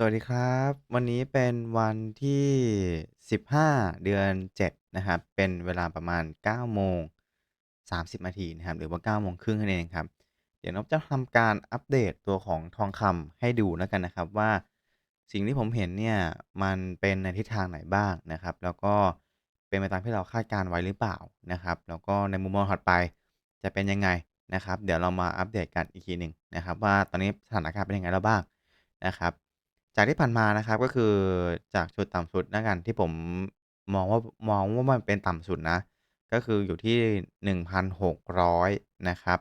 สวัสดีครับ วันนี้เป็นวันที่ 15 เดือน 7 นะครับ เป็นเวลาประมาณ9โมง30นาทีนะครับ หรือว่า9โมงครึ่งนั่นเองครับ เดี๋ยวนบจะทำการอัปเดตตัวของทองคำให้ดูแล้วกันนะครับว่า สิ่งที่ผมเห็นเนี่ย มันเป็นในทิศทางไหนบ้างนะครับ แล้วก็เป็นไปตามที่เราคาดการณ์ไว้หรือเปล่านะครับ แล้วก็ในมุมมองถัดไปจะเป็นยังไงนะครับ เดี๋ยวเรามาอัปเดตกันอีกทีหนึ่งนะครับ ว่าตอนนี้สถานการณ์เป็นยังไงแล้วบ้างนะครับ จากที่ผ่านมานะครับ ก็คือจากจุดต่ำสุดแล้วกันที่ผมมองว่ามองว่ามันเป็นต่ำสุดนะ ก็คืออยู่ที่ 1,600 นะครับ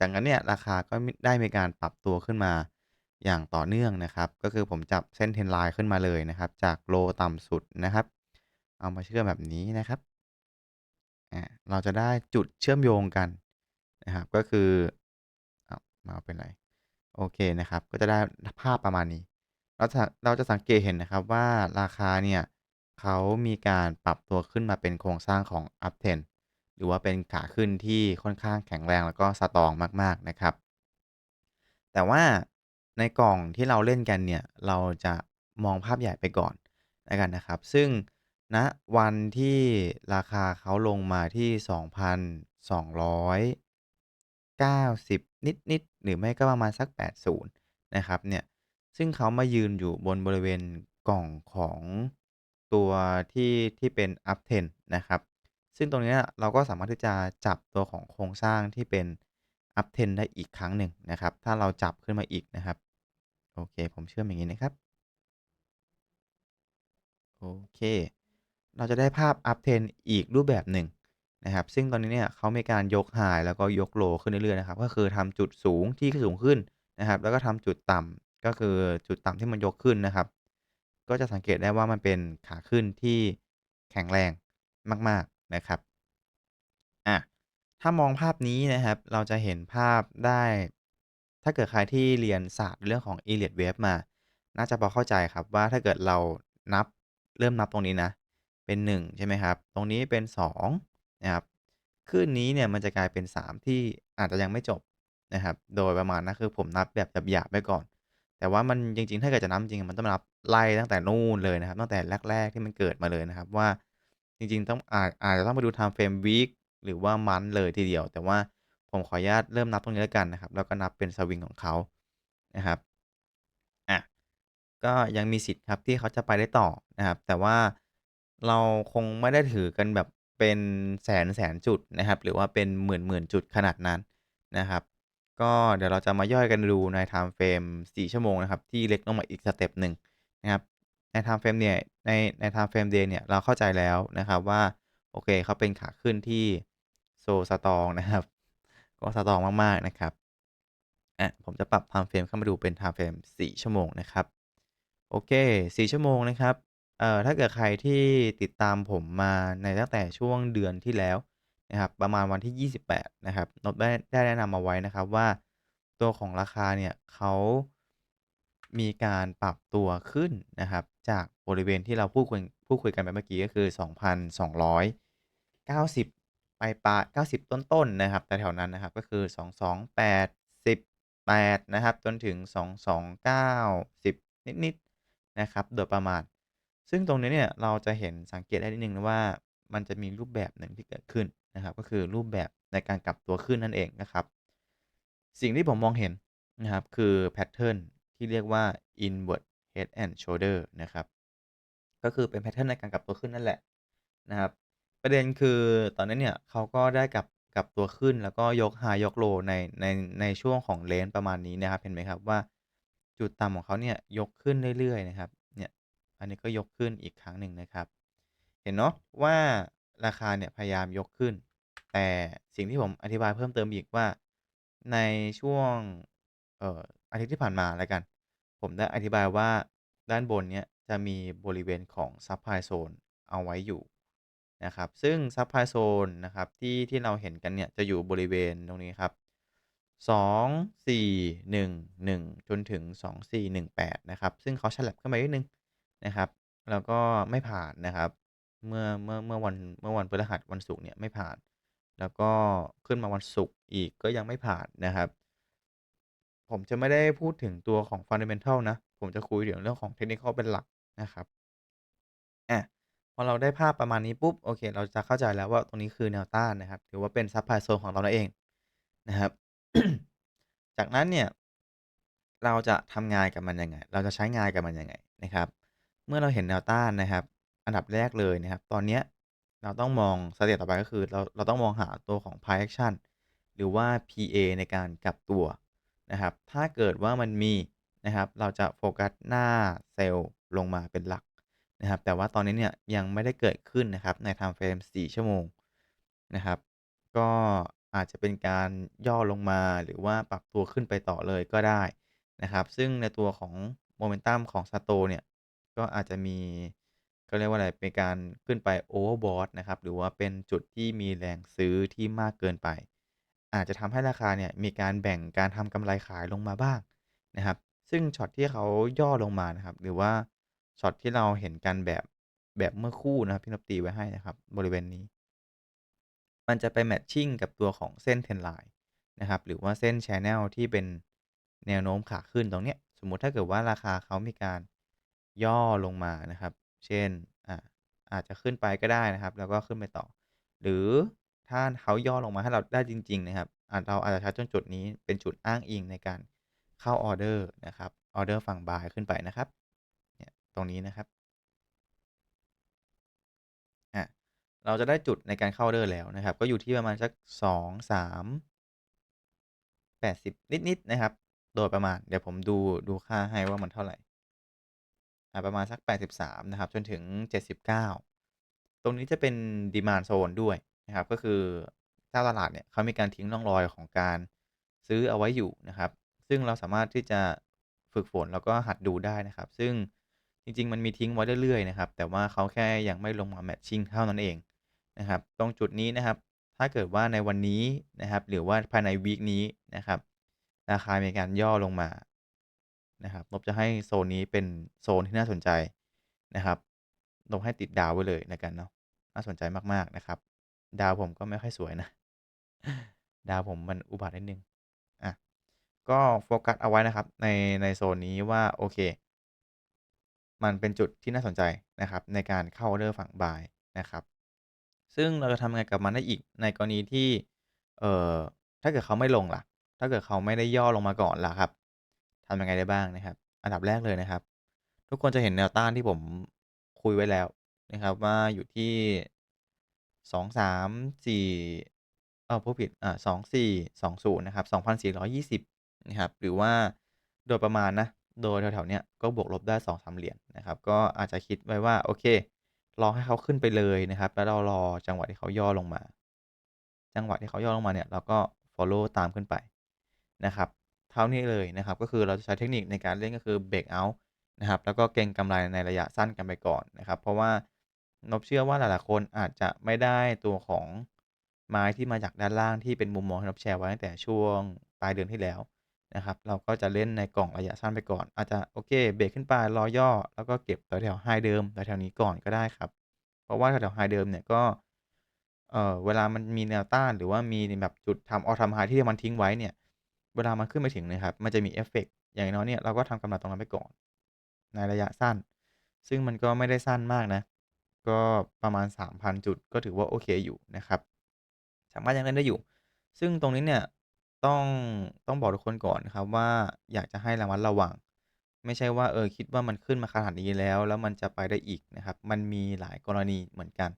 จากนั้นเนี่ยราคาก็ได้มีการปรับตัวขึ้นมาอย่างต่อเนื่องนะครับ ก็คือผมจับเส้น Trend line ขึ้นมาเลยนะครับ จากโลต่ำสุดนะครับ เอามาเชื่อมแบบนี้นะครับอาเราจะได้จุดเชื่อมโยงกันนะครับ ก็คืออามาเป็นไร?โอเคนะครับ ก็จะได้ภาพประมาณนี้ เราจะเราจะสังเกตเห็นนะครับว่าราคาเนี่ยเขามีการปรับตัวขึ้นมาเป็นโครงสร้างของ Up Trend หรือว่าเป็นขาขึ้นที่ค่อนข้างแข็งแรงแล้วก็สตรองมากๆนะครับ แต่ว่าในกล่องที่เราเล่นกันเนี่ยเราจะมองภาพใหญ่ไปก่อนแล้วกันนะครับ ซึ่งณวันที่ราคาเขาลงมาที่ 2,290 นิด ๆ หรือไม่ก็ประมาณสัก 80 นะครับเนี่ย ซึ่งเขามายืนอยู่บนบริเวณกล่องของตัวที่ ที่เป็น Up Trend นะครับ ซึ่งตรงเนี้ยเราก็สามารถที่จะจับตัวของโครงสร้างที่เป็น Up Trend ได้อีกครั้งหนึ่งนะครับ ถ้าเราจับขึ้นมาอีกนะครับ โอเค ผมเชื่อมอย่างงี้นะครับ โอเค เราจะได้ภาพ Up Trend อีกรูปแบบหนึ่งนะครับ ซึ่งตอนนี้เนี่ยเขามีการยก High แล้วก็ยก Low ขึ้นเรื่อยๆนะครับ ก็คือทำจุดสูงที่สูงขึ้นนะครับ แล้วก็ทำจุดต่ำ ก็คือจุดต่ำที่มันยกขึ้นนะครับ ก็จะสังเกตได้ว่ามันเป็นขาขึ้นที่แข็งแรงมาก ๆนะครับอาถ้ามองภาพนี้นะครับ เราจะเห็นภาพได้ ถ้าเกิดใครที่เรียนศาสตร์เรื่องของ Elliott Wave มา น่าจะพอเข้าใจครับว่าถ้าเกิดเรานับเริ่มนับตรงนี้นะ เป็น 1 ใช่ไหมครับ ตรงนี้เป็น2นะครับคลื่นนี้เนี่ยมันจะกลายเป็น 3 ที่อาจจะยังไม่จบนะครับ โดยประมาณนั้นคือผมนับแบบหยาบๆไว้ก่อน แต่ว่ามันจริง ๆ ถ้าเกิดจะนับจริง มันต้องนับไล่ตั้งแต่นู่นเลยนะครับ ตั้งแต่แรก ๆ ที่มันเกิดมาเลยนะครับ ว่าจริง ๆ ต้องอาจอาจจะต้องไปดู Time Frame Week หรือว่า Month เลยทีเดียว แต่ว่าผมขออนุญาตเริ่มนับตรงนี้แล้วกันนะครับ แล้วก็นับเป็นสวิงของเขานะครับอาก็ยังมีสิทธิ์ครับที่เขาจะไปได้ต่อนะครับ แต่ว่าเราคงไม่ได้ถือกันแบบเป็นแสนๆจุดนะครับ หรือว่าเป็นหมื่นๆจุดขนาดนั้นนะครับ ก็เดี๋ยวเราจะมาย่อยกันดูใน Time Frame 4 ชั่วโมงนะครับ ที่เล็กลงมาอีกสเต็ปหนึ่งนะครับ ใน Time Frame เนี่ย ในใน Time Frame Day เนี่ย เราเข้าใจแล้วนะครับว่า โอเคเขาเป็นขาขึ้นที่ So strong นะครับ ก็สตองมากๆนะครับอาผมจะปรับ Time Frame เข้ามาดูเป็น Time Frame 4 ชั่วโมงนะครับ โอเค 4 ชั่วโมงนะครับ เอ่อ ถ้าเกิดใครที่ติดตามผมมาในตั้งแต่ช่วงเดือนที่แล้ว นะครับประมาณวันที่ 28 นะครับนบได้ได้แนะนำเอาไว้นะครับว่า ตัวของราคาเนี่ยเขามีการปรับตัวขึ้นนะครับ จากบริเวณที่เราพูดคุยพูดคุยกันไปเมื่อกี้ก็คือ 2,290ปลายๆ90 ต้นๆนะครับ แต่แถวนั้นนะครับก็คือ 22,818 นะครับ จนถึง 22,910 นิดๆนะครับโดยประมาณ ซึ่งตรงนี้เนี่ยเราจะเห็นสังเกตได้นิดหนึ่งว่ามันจะมีรูปแบบหนึ่งที่เกิดขึ้น นะครับ ก็คือรูปแบบในการกลับตัวขึ้นนั่นเองนะครับ สิ่งที่ผมมองเห็นนะครับ คือแพตเทิร์นที่เรียกว่า Inward Head and Shoulder นะครับ ก็คือเป็นแพตเทิร์นในการกลับตัวขึ้นนั่นแหละนะครับ ประเด็นคือตอนนี้เนี่ยเขาก็ได้กลับกลับตัวขึ้นแล้วก็ยก High ยก Low ในในในช่วงของ range ประมาณนี้นะครับ เห็นไหมครับว่าจุดต่ำของเขาเนี่ยยกขึ้นเรื่อยๆนะครับ เนี่ย อันนี้ก็ยกขึ้นอีกครั้งหนึ่งนะครับ เห็นเนาะว่าราคาเนี่ยพยายามยกขึ้น แต่สิ่งที่ผมอธิบายเพิ่มเติมอีกว่า ในช่วงเอ่ออาทิตย์ที่ผ่านมาแล้วกัน ผมได้อธิบายว่าด้านบนเนี้ยจะมีบริเวณของ Supply Zone เอาไว้อยู่นะครับ ซึ่ง Supply Zone นะครับที่ที่เราเห็นกันเนี่ยจะอยู่บริเวณตรงนี้ครับ 2411 จนถึง 2418 นะครับ ซึ่งเขาฉลับขึ้นมานิดหนึ่งนะครับ แล้วก็ไม่ผ่านนะครับ เมื่อเมื่อเมื่อวันเมื่อวันพฤหัสวันศุกร์เนี่ยไม่ผ่าน แล้วก็ขึ้นมาวันศุกร์อีกก็ยังไม่ผ่านนะครับ ผมจะไม่ได้พูดถึงตัวของ Fundamental นะ ผมจะคุยถึงเรื่องของ Technical เป็นหลักนะครับอาพอเราได้ภาพประมาณนี้ปุ๊บ โอเค เราจะเข้าใจแล้วว่าตรงนี้คือแนวต้านนะครับหรือว่าเป็น Supply Zone ของเราเองนะครับ จากนั้นเนี่ย เราจะทำงานกับมันยังไง เราจะใช้งานกับมันยังไงนะครับ เมื่อเราเห็นแนวต้านนะครับ อันดับแรกเลยนะครับ ตอนเนี้ย เราต้องมองสเต็ปต่อไปก็คือเราเราต้องมองหาตัวของ Price Action หรือว่า PA ในการกลับตัวนะครับ ถ้าเกิดว่ามันมีนะครับ เราจะโฟกัสหน้าเซลล์ลงมาเป็นหลักนะครับ แต่ว่าตอนนี้เนี่ยยังไม่ได้เกิดขึ้นนะครับใน Time Frame 4 ชั่วโมงนะครับ ก็อาจจะเป็นการย่อลงมาหรือว่าปรับตัวขึ้นไปต่อเลยก็ได้นะครับ ซึ่งในตัวของ Momentum ของ Stochs เนี่ย ก็อาจจะมี เขาเรียกว่าอะไร เป็นการขึ้นไป Overbought นะครับ หรือว่าเป็นจุดที่มีแรงซื้อที่มากเกินไป อาจจะทำให้ราคาเนี่ยมีการแบ่งการทำกำไรขายลงมาบ้างนะครับ ซึ่งช็อตที่เขาย่อลงมานะครับ หรือว่าช็อตที่เราเห็นกันแบบแบบเมื่อคู่นะครับที่เราตีไว้ให้นะครับ บริเวณนี้ มันจะไปแมตชิงกับตัวของเส้น Trend Line นะครับ หรือว่าเส้นแชนเนลที่เป็นแนวโน้มขาขึ้นตรงเนี้ย สมมุติถ้าเกิดว่าราคาเขามีการย่อลงมานะครับ เช่นอ่าอาจจะขึ้นไปก็ได้นะครับ แล้วก็ขึ้นไปต่อ หรือถ้าเขาย่อลงมาให้เราได้จริง ๆ นะครับอาเราอาจจะใช้ตรงจุดนี้เป็นจุดอ้างอิงในการเข้าออเดอร์นะครับออเดอร์ฝั่ง Buy ขึ้นไปนะครับเนี่ยตรงนี้นะครับอาเราจะได้จุดในการเข้าออเดอร์แล้วนะครับ ก็อยู่ที่ประมาณสัก2 3 80นิดๆนะครับ โดยประมาณเดี๋ยวผมดูดูค่าให้ว่ามันเท่าไหร่ ประมาณสัก 83 นะครับ จนถึง 79 ตรงนี้จะเป็น Demand Zone ด้วยนะครับ ก็คือเจ้าตลาดเนี่ยเขามีการทิ้งร่องรอยของการซื้อเอาไว้อยู่นะครับ ซึ่งเราสามารถที่จะฝึกฝนแล้วก็หัดดูได้นะครับ ซึ่งจริง ๆ มันมีทิ้งไว้เรื่อยๆนะครับ แต่ว่าเขาแค่ยังไม่ลงมาแมตชิงเท่านั้นเองนะครับ ตรงจุดนี้นะครับ ถ้าเกิดว่าในวันนี้นะครับ หรือว่าภายในวีกนี้นะครับ ราคามีการย่อลงมา นะครับลบจะให้โซนนี้เป็นโซนที่น่าสนใจนะครับลบให้ติดดาวไว้เลยแล้วกันเนาะน่าสนใจมากๆนะครับ ดาวผมก็ไม่ค่อยสวยนะ ดาวผมมันอุบัตินิดหนึ่งอาก็โฟกัสเอาไว้นะครับ ในในโซนนี้ว่าโอเค มันเป็นจุดที่น่าสนใจนะครับ ในการเข้าออร์เดอร์ฝั่ง Buy นะครับ ซึ่งเราจะทำไงกับมันได้อีกในกรณีที่เอ่อถ้าเกิดเขาไม่ลงล่ะ ถ้าเกิดเขาไม่ได้ย่อลงมาก่อนล่ะครับ ทำยังไงได้บ้างนะครับ อันดับแรกเลยนะครับ ทุกคนจะเห็นแนวต้านที่ผมคุยไว้แล้วนะครับว่าอยู่ที่23.4อ้าวพูดผิดอ่า2420นย์นะครับ2,420นสี่ร้อยี่สิบนะครับ หรือว่าโดยประมาณนะ โดยแถวๆเนี้ยก็บวกลบได้2-3เหรียญนะครับ ก็อาจจะคิดไว้ว่า โอเค รอให้เขาขึ้นไปเลยนะครับ แล้วเรารอจังหวะที่เขาย่อลงมา จังหวะที่เขาย่อลงมาเนี่ย เราก็ฟอลโลว์ตามขึ้นไปนะครับ เท่านี้เลยนะครับ ก็คือเราจะใช้เทคนิคในการเล่นก็คือเบรกเอาต์นะครับ แล้วก็เก็งกำไรในระยะสั้นกันไปก่อนนะครับ เพราะว่านบเชื่อว่าหลายๆคนอาจจะไม่ได้ตัวของไม้ที่มาจากด้านล่างที่เป็นมุมมองที่นบแชร์ไว้ตั้งแต่ช่วงปลายเดือนที่แล้วนะครับ เราก็จะเล่นในกล่องระยะสั้นไปก่อน อาจจะโอเคเบรกขึ้นไปรอย่อ แล้วก็เก็บแถวๆไฮเดิมแถวๆนี้ก่อนก็ได้ครับ เพราะว่าแถวๆไฮเดิมเนี่ยก็เอ่อเวลามันมีแนวต้านหรือว่ามีแบบจุดทำ All Time High ที่มันทิ้งไว้เนี่ย เวลามันขึ้นไปถึงนะครับ มันจะมีเอฟเฟกต์อย่างน้อยเนี่ยเราก็ทำกำไรตรงนั้นไปก่อน ในระยะสั้น ซึ่งมันก็ไม่ได้สั้นมากนะ ก็ประมาณ 3,000 จุดก็ถือว่าโอเคอยู่นะครับ สามารถยังเล่นได้อยู่ ซึ่งตรงนี้เนี่ยต้องต้องบอกทุกคนก่อนนะครับว่าอยากจะให้ระมัดระวัง ไม่ใช่ว่าเออคิดว่ามันขึ้นมาขนาดนี้แล้ว แล้วมันจะไปได้อีกนะครับ มันมีหลายกรณีเหมือนกัน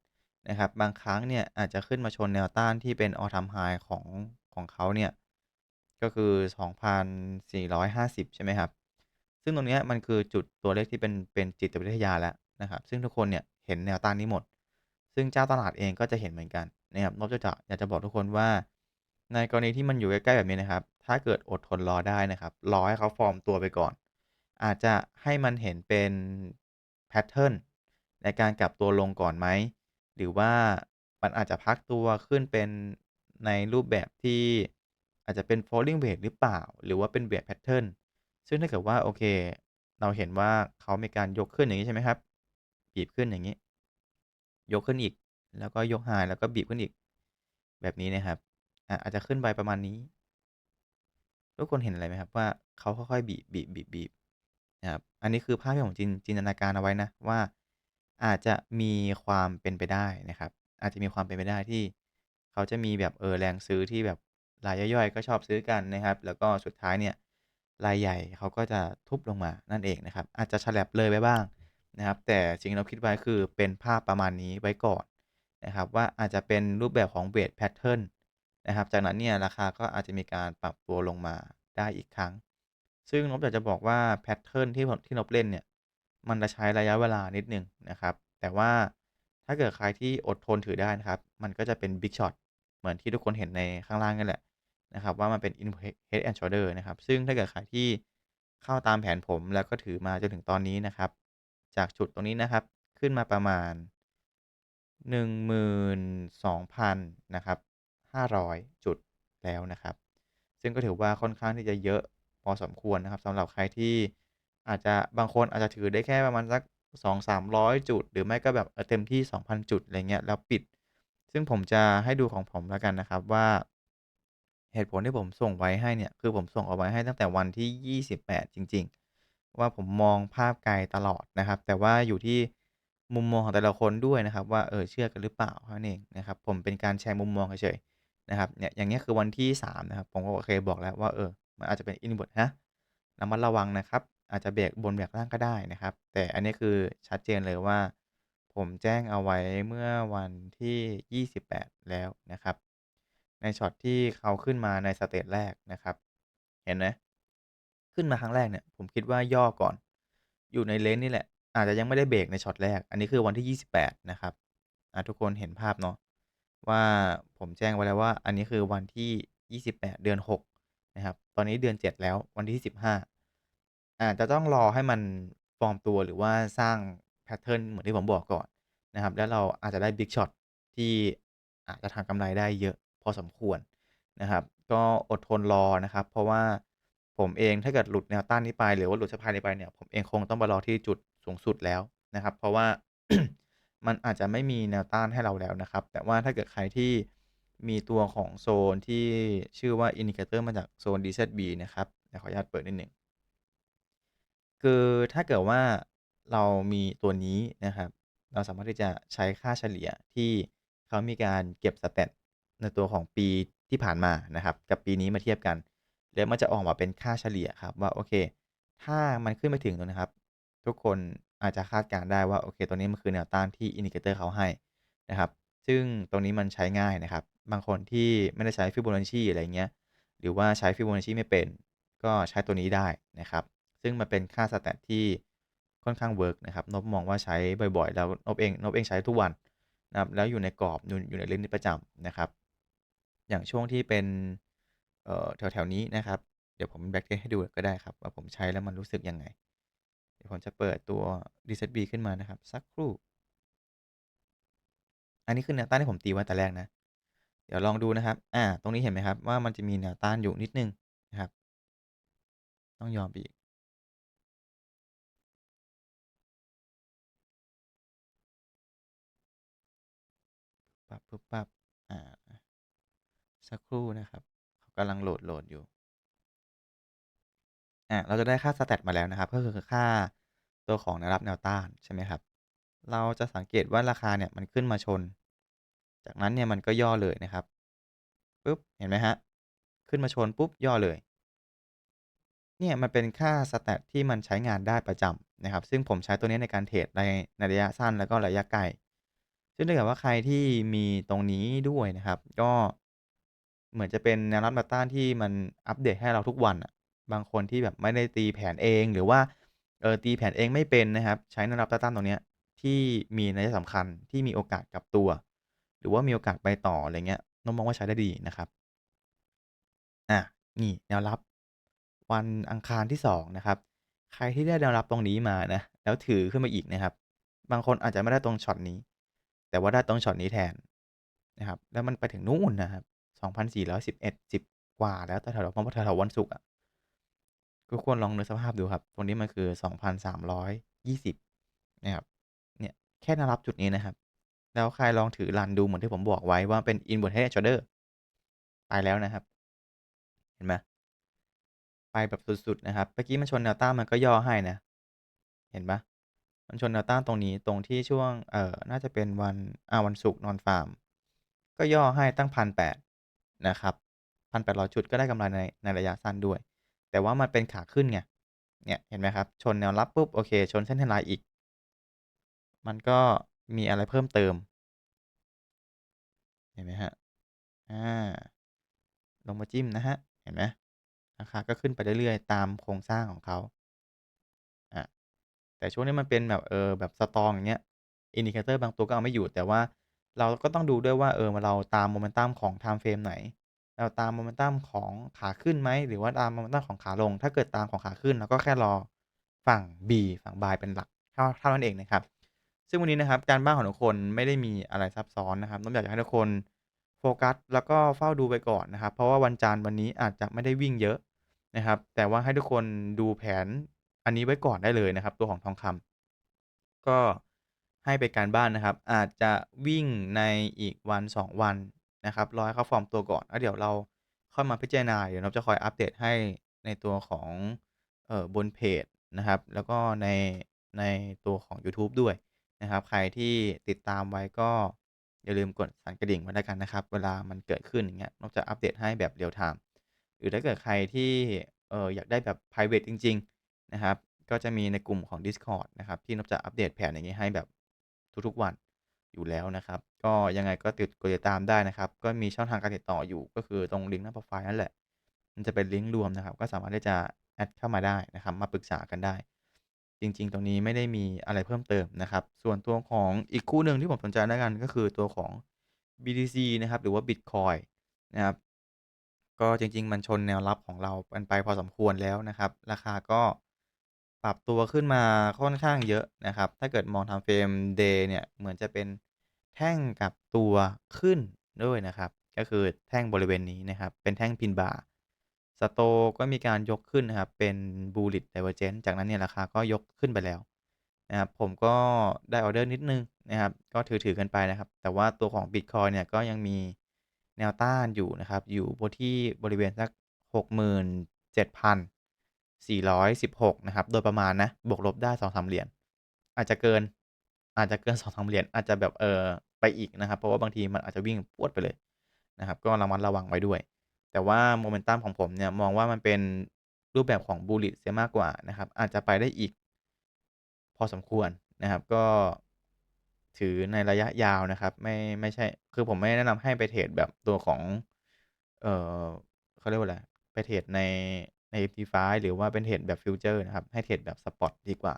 นะครับ บางครั้งเนี่ยอาจจะขึ้นมาชนแนวต้านที่เป็น All Time High ของของเขาเนี่ย ก็คือ 2,450 ใช่ไหมครับ ซึ่งตรงเนี้ยมันคือจุดตัวเลขที่เป็นเป็นจิตวิทยาแล้วนะครับ ซึ่งทุกคนเนี่ยเห็นแนวต้านนี้หมด ซึ่งเจ้าตลาดเองก็จะเห็นเหมือนกันนะครับนบจะจะอยากจะบอกทุกคนว่า ในกรณีที่มันอยู่ใกล้ๆแบบนี้นะครับ ถ้าเกิดอดทนรอได้นะครับ รอให้เขาฟอร์มตัวไปก่อน อาจจะให้มันเห็นเป็นแพตเทิร์นในการกลับตัวลงก่อนไหม หรือว่ามันอาจจะพักตัวขึ้นเป็นในรูปแบบที่ อาจจะเป็น Falling Wedge หรือเปล่า หรือว่าเป็น Bear Pattern ซึ่งถ้าเกิดว่าโอเค เราเห็นว่าเขามีการยกขึ้นอย่างงี้ใช่ไหมครับบีบขึ้นอย่างงี้ ยกขึ้นอีก แล้วก็ยก High แล้วก็บีบขึ้นอีก แบบนี้นะครับอ่าอาจจะขึ้นไปประมาณนี้ทุกคนเห็นอะไรไหมครับว่าเขาค่อยๆบีบๆๆๆนะครับอันนี้คือภาพที่ผมจินจินตนาการเอาไว้นะว่าอาจจะมีความเป็นไปได้นะครับ อาจจะมีความเป็นไปได้ที่ เขาจะมีแบบเออแรงซื้อที่แบบ รายย่อยๆ ก็ชอบซื้อกันนะครับ แล้วก็สุดท้ายเนี่ยรายใหญ่เขาก็จะทุบลงมานั่นเองนะครับ อาจจะฉลับเลยไปบ้างนะครับ แต่สิ่งที่เราคิดไว้คือเป็นภาพประมาณนี้ไว้ก่อนนะครับ ว่าอาจจะเป็นรูปแบบของ Weight Pattern นะครับ จากนั้นเนี่ยราคาก็อาจจะมีการปรับตัวลงมาได้อีกครั้ง ซึ่งนบอยากจะบอกว่าแพตเทิร์นที่ผมที่นบเล่นเนี่ย มันจะใช้ระยะเวลานิดหนึ่งนะครับ แต่ว่าถ้าเกิดใครที่อดทนถือได้นะครับ มันก็จะเป็น Big Shot เหมือนที่ทุกคนเห็นในข้างล่างนั่นแหละ นะครับว่ามันเป็น In Head and Shoulder นะครับซึ่งถ้าเกิดใครที่เข้าตามแผนผมแล้วก็ถือมาจนถึงตอนนี้นะครับ จากจุดตรงนี้นะครับขึ้นมาประมาณ 12,000นะครับ500 จุดแล้วนะครับ ซึ่งก็ถือว่าค่อนข้างที่จะเยอะพอสมควรนะครับสำหรับใครที่อาจจะบางคนอาจจะถือได้แค่ประมาณสัก2 300 จุด หรือไม่ก็แบบเออเต็มที่ 2,000 จุดอะไรเงี้ยแล้วปิด ซึ่งผมจะให้ดูของผมแล้วกันนะครับว่า เหตุผลที่ผมส่งไว้ให้เนี่ย คือผมส่งเอาไว้ให้ตั้งแต่วันที่ 28 จริง ๆ ว่าผมมองภาพไกลตลอดนะครับ แต่ว่าอยู่ที่มุมมองของแต่ละคนด้วยนะครับ ว่าเออเชื่อกันหรือเปล่าเท่านั้นเองนะครับ ผมเป็นการแชร์มุมมองเฉยๆนะครับเนี่ยอย่างเงี้ยคือวันที่ 3 นะครับ ผมก็เคยบอกแล้วว่าเออมันอาจจะเป็น Invert นะระมัดระวังนะครับ อาจจะเบรกบนเบรกล่างก็ได้นะครับ แต่อันนี้คือชัดเจนเลยว่า ผมแจ้งเอาไว้เมื่อวันที่ 28 แล้วนะครับ ในช็อตที่เขาขึ้นมาในสเตจแรกนะครับ เห็นไหมขึ้นมาครั้งแรกเนี่ย ผมคิดว่าย่อก่อน อยู่ในเลนนี่แหละ อาจจะยังไม่ได้เบรกในช็อตแรก อันนี้คือวันที่ 28 นะครับทุกคนเห็นภาพเนาะว่าผมแจ้งไว้แล้วว่า อันนี้คือวันที่ 28 เดือน 6 นะครับ ตอนนี้เดือน 7 แล้ววันที่ 15อาจจะต้องรอให้มันฟอร์มตัวหรือว่าสร้างแพตเทิร์นเหมือนที่ผมบอกก่อนนะครับ แล้วเราอาจจะได้ Big Shot ที่อาจจะทำกำไรได้เยอะ อสมควรนะครับ ก็อดทนรอนะครับ เพราะว่าผมเองถ้าเกิดหลุดแนวต้านนี้ไป หรือว่าหลุด Supply นี้ไปเนี่ยผมเองคงต้องมารอที่จุดสูงสุดแล้วนะครับ เพราะว่ามันอาจจะไม่มีแนวต้านให้เราแล้วนะครับ แต่ว่าถ้าเกิดใครที่มีตัวของโซนที่ชื่อว่า Indicator มาจากโซน DZB นะครับขออนุญาตเปิดนิดหนึ่งคือถ้าเกิดว่าเรามีตัวนี้นะครับ เราสามารถที่จะใช้ค่าเฉลี่ยที่เขามีการเก็บ Stat ในตัวของปีที่ผ่านมานะครับ กับปีนี้มาเทียบกัน แล้วมันจะออกมาเป็นค่าเฉลี่ยครับว่าโอเค ถ้ามันขึ้นไปถึงตรงนี้ครับ ทุกคนอาจจะคาดการได้ว่าโอเคตรงนี้มันคือแนวต้านที่ Indicator เขาให้นะครับ ซึ่งตรงนี้มันใช้ง่ายนะครับ บางคนที่ไม่ได้ใช้ Fibonacci อะไรเงี้ย หรือว่าใช้ Fibonacci ไม่เป็น ก็ใช้ตัวนี้ได้นะครับ ซึ่งมันเป็นค่า Stat ที่ค่อนข้างเวิร์กนะครับ นบมองว่าใช้บ่อยๆ แล้วนบเองนบเองใช้ทุกวันนะครับ แล้วอยู่ในกรอบอยู่อยู่ในเลนส์นี้ประจำนะครับ อย่างช่วงที่เป็น เอ่อ แถว ๆ นี้นะครับ เดี๋ยวผม backtest ให้ดูก็ได้ครับ ว่าผมใช้แล้วมันรู้สึกยังไง เดี๋ยวผมจะเปิดตัว DZB ขึ้นมานะครับ สักครู่ อันนี้คือแนวต้านที่ผมตีไว้แต่แรกนะ เดี๋ยวลองดูนะครับ อ่า ตรงนี้เห็นไหมครับว่ามันจะมีแนวต้านอยู่นิดนึงนะครับ ต้องยอมไปอีกปั๊บปุ๊บปั๊บ สักครู่นะครับเขากำลังโหลดๆอยู่อาเราจะได้ค่า Stat มาแล้วนะครับ ก็คือค่าตัวของแนวรับแนวต้านใช่ไหมครับ เราจะสังเกตว่าราคาเนี่ยมันขึ้นมาชน จากนั้นเนี่ยมันก็ย่อเลยนะครับปุ๊บเห็นไหมครับขึ้นมาชนปุ๊บย่อเลย เนี่ยมันเป็นค่า Stat ที่มันใช้งานได้ประจำนะครับ ซึ่งผมใช้ตัวนี้ในการเทรดในในระยะสั้นแล้วก็ระยะไกลซึ่งถ้าเกิดว่าใครที่มีตรงนี้ด้วยนะครับ ก็ เหมือนจะเป็นแนวรับแนวต้านที่มันอัปเดตให้เราทุกวันอะบางคนที่แบบไม่ได้ตีแผนเองหรือว่าเออตีแผนเองไม่เป็นนะครับ ใช้แนวรับแนวต้านตรงเนี้ยที่มีนัยสำคัญที่มีโอกาสกลับตัว หรือว่ามีโอกาสไปต่ออะไรเงี้ยนบมองว่าใช้ได้ดีนะครับอานี่แนวรับวันอังคารที่ 2 นะครับ ใครที่ได้แนวรับตรงนี้มานะ แล้วถือขึ้นมาอีกนะครับ บางคนอาจจะไม่ได้ตรงช็อตนี้ แต่ว่าได้ตรงช็อตนี้แทนนะครับ แล้วมันไปถึงนู่นนะครับ 2,411 10 กว่า แล้วแต่แถวๆแถวๆวันศุกร์อะทุกคนลองนึกสภาพดูครับ ตรงนี้มันคือ 2,320 นะครับ เนี่ย แค่นรับจุดนี้นะครับ แล้วใครลองถือรันดูเหมือนที่ผมบอกไว้ว่าเป็น Inverted Head and Shoulder ไปแล้วนะครับ เห็นไหมไปแบบสุด ๆ นะครับ เมื่อกี้มันชนแนวต้านมันก็ย่อให้นะ เห็นเปล่า?มันชนแนวต้านตรงนี้ตรงที่ช่วง เอ่อ น่าจะเป็นวันอาวันศุกร์นอนฟาร์ม ก็ย่อให้ตั้ง1,800น นะครับ1,800จุดก็ได้กำไรในในระยะสั้นด้วย แต่ว่ามันเป็นขาขึ้นไงเนี่ยเห็นไหมครับชนแนวรับปุ๊บโอเค ชนเส้น Trendline อีก มันก็มีอะไรเพิ่มเติม เห็นไหมครับ?อาลงมาจิ้มนะครับเห็นไหม?ราคาก็ขึ้นไปเรื่อยๆ ตามโครงสร้างของเขาอาแต่ช่วงนี้มันเป็นแบบเออแบบสตองอย่างเงี้ย Indicator บางตัวก็เอาไม่อยู่แต่ว่า เราก็ต้องดูด้วยว่าเออเราตาม Momentum ของไทม์เฟรมไหน เราตาม Momentum ของขาขึ้นไหมหรือว่าตาม Momentum ของขาลง ถ้าเกิดตามของขาขึ้นเราก็แค่รอฝั่ง B ฝั่ง Buy เป็นหลักเท่านั้นเองนะครับ ซึ่งวันนี้นะครับการบ้านของทุกคนไม่ได้มีอะไรซับซ้อนนะครับน้อมอยากจะให้ทุกคนโฟกัสแล้วก็เฝ้าดูไปก่อนนะครับ เพราะว่าวันจันทร์วันนี้อาจจะไม่ได้วิ่งเยอะนะครับ แต่ว่าให้ทุกคนดูแผนอันนี้ไว้ก่อนได้เลยนะครับ ตัวของทองคำก็ ให้เป็นการบ้านนะครับ อาจจะวิ่งในอีก1-2วันนะครับรอให้เขาฟอร์มตัวก่อนแล้วเดี๋ยวเราค่อยมาพิจารณาเดี๋ยวเราจะคอยอัปเดตให้ในตัวของเอ่อบนเพจนะครับ แล้วก็ในในตัวของยูทูบด้วยนะครับ ใครที่ติดตามไว้ก็อย่าลืมกดสั่นกระดิ่งไว้แล้วกันนะครับ เวลามันเกิดขึ้นอย่างเงี้ยนกจะอัปเดตให้แบบ real time หรือถ้าเกิดใครที่เอออยากได้แบบไพรเวตจริง ๆ นะครับ ก็จะมีในกลุ่มของ Discord นะครับ ที่นกจะอัปเดตแผนอย่างงี้ให้แบบ ทุกๆวันอยู่แล้วนะครับ ก็ยังไงก็ติดกดติดตามได้นะครับ ก็มีช่องทางการติดต่ออยู่ ก็คือตรงลิงก์หน้าโพรไฟล์นั่นแหละ มันจะเป็นลิงก์รวมนะครับ ก็สามารถที่จะแอดเข้ามาได้นะครับ มาปรึกษากันได้ จริง ๆ ตรงนี้ไม่ได้มีอะไรเพิ่มเติมนะครับ ส่วนตัวของอีกคู่หนึ่งที่ผมสนใจแล้วกันก็คือตัวของ BTC นะครับ หรือว่าบิตคอยน์นะครับ ก็จริง ๆ มันชนแนวรับของเรากันไปพอสมควรแล้วนะครับ ราคาก็ ปรับตัวขึ้นมาค่อนข้างเยอะนะครับ ถ้าเกิดมองทม์เฟรม Day เนี่ย เหมือนจะเป็นแท่งกับตัวขึ้นด้วยนะครับ ก็คือแท่งบริเวณนี้นะครับ เป็นแท่ง Pin bar Stop ก็มีการยกขึ้นนะครับ เป็น Bullish Divergence จากนั้นเนี่ยราคาก็ยกขึ้นไปแล้วนะครับ ผมก็ได้ออเดอร์นิดนึงนะครับ ก็ถือๆกันไปนะครับ แต่ว่าตัวของบิตคอยน์เนี่ยก็ยังมีแนวต้านอยู่นะครับ อยู่บนที่บริเวณสัก 416 นะครับ โดยประมาณนะ บวกลบได้2-3เหรียญ อาจจะเกิน อาจจะเกิน2-3เหรียญ อาจจะแบบเออไปอีกนะครับ เพราะว่าบางทีมันอาจจะวิ่งพวดไปเลยนะครับ ก็ระมัดระวังไว้ด้วย แต่ว่า Momentum ของผมเนี่ยมองว่ามันเป็นรูปแบบของ Bullish เสียมากกว่านะครับ อาจจะไปได้อีก พอสมควรนะครับ ก็ถือในระยะยาวนะครับ ไม่ไม่ใช่ คือผมไม่แนะนำให้ไปเทรดแบบตัวของ เออเขาเรียกว่าอะไร ไปเทรดใน ใน DeFi หรือว่าเป็นเทรดแบบฟิวเจอร์นะครับ ให้เทรดแบบสปอตดีกว่า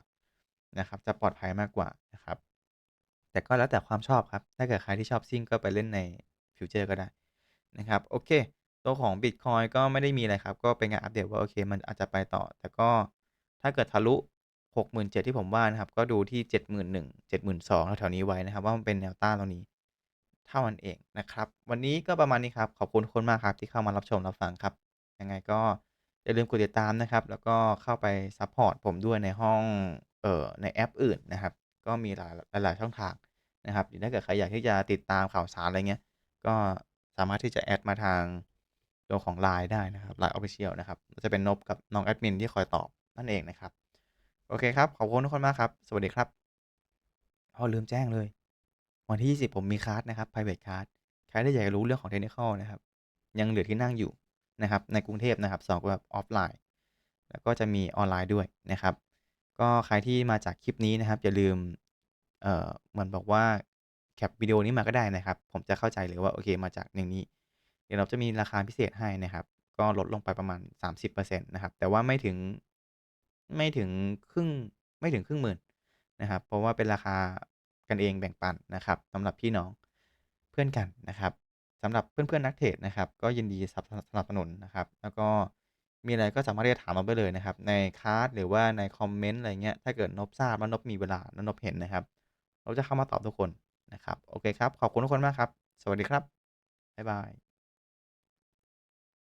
นะครับ จะปลอดภัยมากกว่านะครับ แต่ก็แล้วแต่ความชอบครับ ถ้าเกิดใครที่ชอบซิ่งก็ไปเล่นในฟิวเจอร์ก็ได้นะครับ โอเค ตัวของบิตคอยน์ก็ไม่ได้มีอะไรครับ ก็เป็นการอัปเดตว่า โอเค มันอาจจะไปต่อ แต่ก็ถ้าเกิดทะลุ 67,000ที่ผมว่านะครับ ก็ดูที่ 71,000 72,000แถวๆนี้ไว้นะครับ ว่ามันเป็นแนวต้านตรงนี้เท่านั้นเองนะครับ วันนี้ก็ประมาณนี้ครับ ขอบคุณทุกคนมากครับที่เข้ามารับชมรับฟังครับ ยังไงก็ อย่าลืมกดติดตามนะครับ แล้วก็เข้าไปซัปพอร์ตผมด้วยในห้องเอ่อในแอปอื่นนะครับ ก็มีหลายหลายช่องทางนะครับถ้าเกิดใครอยากที่จะติดตามข่าวสารอะไรเงี้ย ก็สามารถที่จะแอดมาทางตัวของ LINE ได้นะครับ LINE Official นะครับจะเป็นนพกับน้องแอดมินที่คอยตอบนั่นเองนะครับ โอเคครับ ขอบคุณทุกคนมากครับ สวัสดีครับอ้อลืมแจ้งเลย วันที่ 20 ผมมีคลาสนะครับไพรเวตคลาสใครที่อยากจะรู้เรื่องของ Technical นะครับ ยังเหลือที่นั่งอยู่ นะครับ ในกรุงเทพนะครับสอนแบบออฟไลน์ แล้วก็จะมีออนไลน์ด้วยนะครับ ก็ใครที่มาจากคลิปนี้นะครับ อย่าลืมเอ่อเหมือนบอกว่าแคปวิดีโอนี้มาก็ได้นะครับ ผมจะเข้าใจเลยว่าโอเคมาจากอย่างนี้ เดี๋ยวเราจะมีราคาพิเศษให้นะครับ ก็ลดลงไปประมาณ 30%นะครับ แต่ว่าไม่ถึงไม่ถึงครึ่งไม่ถึงครึ่งหมื่นนะครับ เพราะว่าเป็นราคากันเองแบ่งปันนะครับสำหรับพี่น้องเพื่อนกันนะครับ สำหรับเพื่อนๆนักเทรดนะครับ ก็ยินดีสนับสนับสนุนนะครับ แล้วก็มีอะไรก็สามารถที่จะถามมาได้เลยนะครับ ในคลาสหรือว่าในคอมเมนต์อะไรเงี้ยถ้าเกิดนบทราบแล้วนบมีเวลาแล้วนบเห็นนะครับ เราจะเข้ามาตอบทุกคนนะครับ โอเคครับ ขอบคุณทุกคนมากครับ สวัสดีครับ บ๊ายบาย